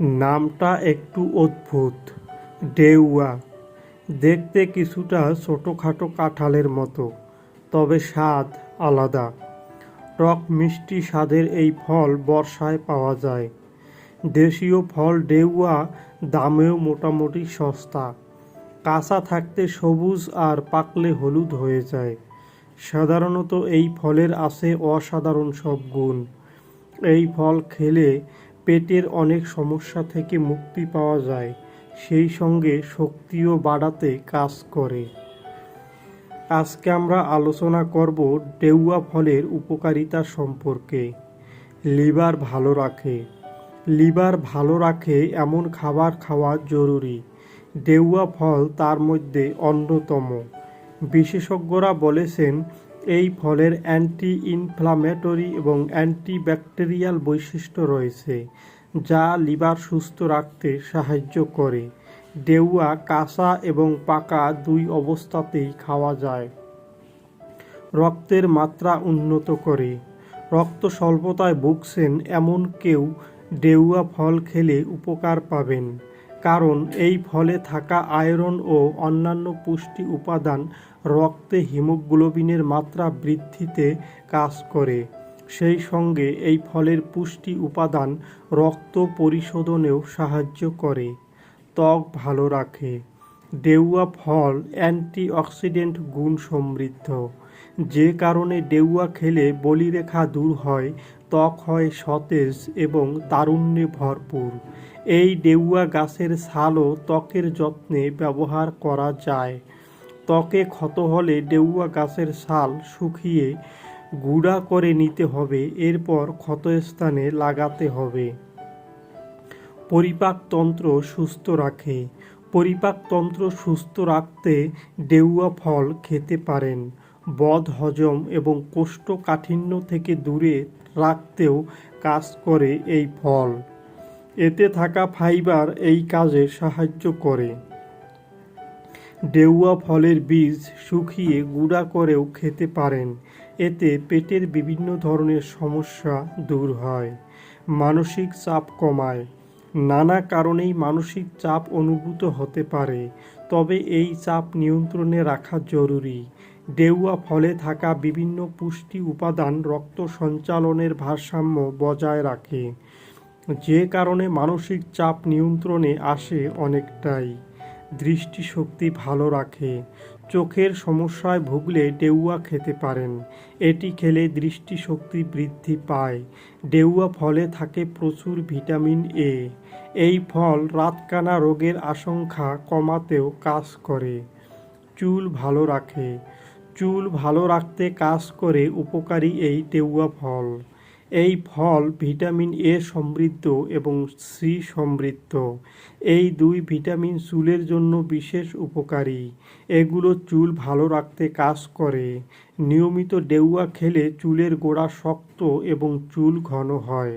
নামটা একটু অদ্ভুত। ডেউয়া। দেখতে কিছুটা ছোটোখাটো কাঁঠালের মতো, তবে স্বাদ আলাদা। টক মিষ্টি স্বাদের এই ফল বর্ষায় পাওয়া যায়। দেশীয় ফল ডেউয়া দামেও মোটামুটি সস্তা। কাঁচা থাকতে সবুজ আর পাকলে হলুদ হয়ে যায়। সাধারণত এই ফলের আছে অসাধারণ সব গুণ। এই ফল খেলে পেটের অনেক সমস্যা থেকে মুক্তি পাওয়া যায়, সেই সঙ্গে শক্তিও বাড়াতে কাজ করে। আজকে আমরা আলোচনা করব ডেউয়া ফলের উপকারিতা সম্পর্কে। লিভার ভালো রাখে। লিভার ভালো রাখে এমন খাবার খাওয়া জরুরি। ডেউয়া ফল তার মধ্যে অন্যতম। বিশেষজ্ঞরা বলেছেন এই ফলের অ্যান্টি ইনফ্লামেটরি এবং অ্যান্টিব্যাকটেরিয়াল বৈশিষ্ট্য রয়েছে, যা লিভার সুস্থ রাখতে সাহায্য করে। ডেউয়া কাঁচা এবং পাকা দুই অবস্থাতেই খাওয়া যায়। রক্তের মাত্রা উন্নত করে। রক্ত স্বল্পতায় ভুগছেন এমন কেউ ডেউয়া ফল খেলে উপকার পাবেন। কারণ এই ফলে থাকা আয়রন ও অন্যান্য পুষ্টি উপাদান রক্তে হিমোগ্লোবিনের মাত্রা বৃদ্ধিতে কাজ করে। সেই সঙ্গে এই ফলের পুষ্টি উপাদান রক্ত পরিশোধনেও সাহায্য করে। ত্বক ভালো রাখে। ডেউয়া ফল অ্যান্টিঅক্সিডেন্ট গুণ সমৃদ্ধ। যে কারণে ডেউয়া খেলে বলিরেখা দূর হয় ত্বক হয় সতেজ এবং তারুণ্যে ভরপুর। এই ডেউয়া গাছের ছালও ত্বকের যত্নে ব্যবহার করা যায়। ত্বকে ক্ষত হলে ডেউয়া গাছের ছাল শুকিয়ে গুঁড়া করে নিতে হবে, এরপর ক্ষতস্থানে লাগাতে হবে। পরিপাকতন্ত্র সুস্থ রাখে। পরিপাকতন্ত্র সুস্থ রাখতে ডেউয়া ফল খেতে পারেন। বদ হজম এবং কোষ্ঠকাঠিন্য থেকে দূরে রাখতেও কাজ করে এই ফল। এতে থাকা ফাইবার এই কাজে সাহায্য করে। ডেউয়া ফলের বীজ শুকিয়ে গুঁড়া করেও খেতে পারেন। এতে পেটের বিভিন্ন ধরনের সমস্যা দূর হয়, মানসিক চাপ কমায়। নানা কারণেই মানসিক চাপ অনুভূত হতে পারে, তবে এই চাপ নিয়ন্ত্রণে রাখা জরুরি। ডেউয়া ফলে থাকা বিভিন্ন পুষ্টি উপাদান রক্ত সঞ্চালনের ভারসাম্য বজায় রাখে, যে কারণে মানসিক চাপ নিয়ন্ত্রণে আসে অনেকটাই। দৃষ্টিশক্তি ভালো রাখে। চোখের সমস্যায় ভুগলে ডেউয়া খেতে পারেন। এটি খেলে দৃষ্টিশক্তি বৃদ্ধি পায়। ডেউয়া ফলে থাকে প্রচুর ভিটামিন এ। এই ফল রাতকানা রোগের আশঙ্কা কমাতেও কাজ করে। চুল ভালো রাখে। চুল ভালো রাখতে কাজ করে উপকারী এই ডেউয়া ফল। এই ফল ভিটামিন এ সমৃদ্ধ এবং সি সমৃদ্ধ। এই দুই ভিটামিন চুলের জন্য বিশেষ উপকারী। এগুলো চুল ভালো রাখতে কাজ করে। নিয়মিত ডেউয়া খেলে চুলের গোড়া শক্ত এবং চুল ঘন হয়।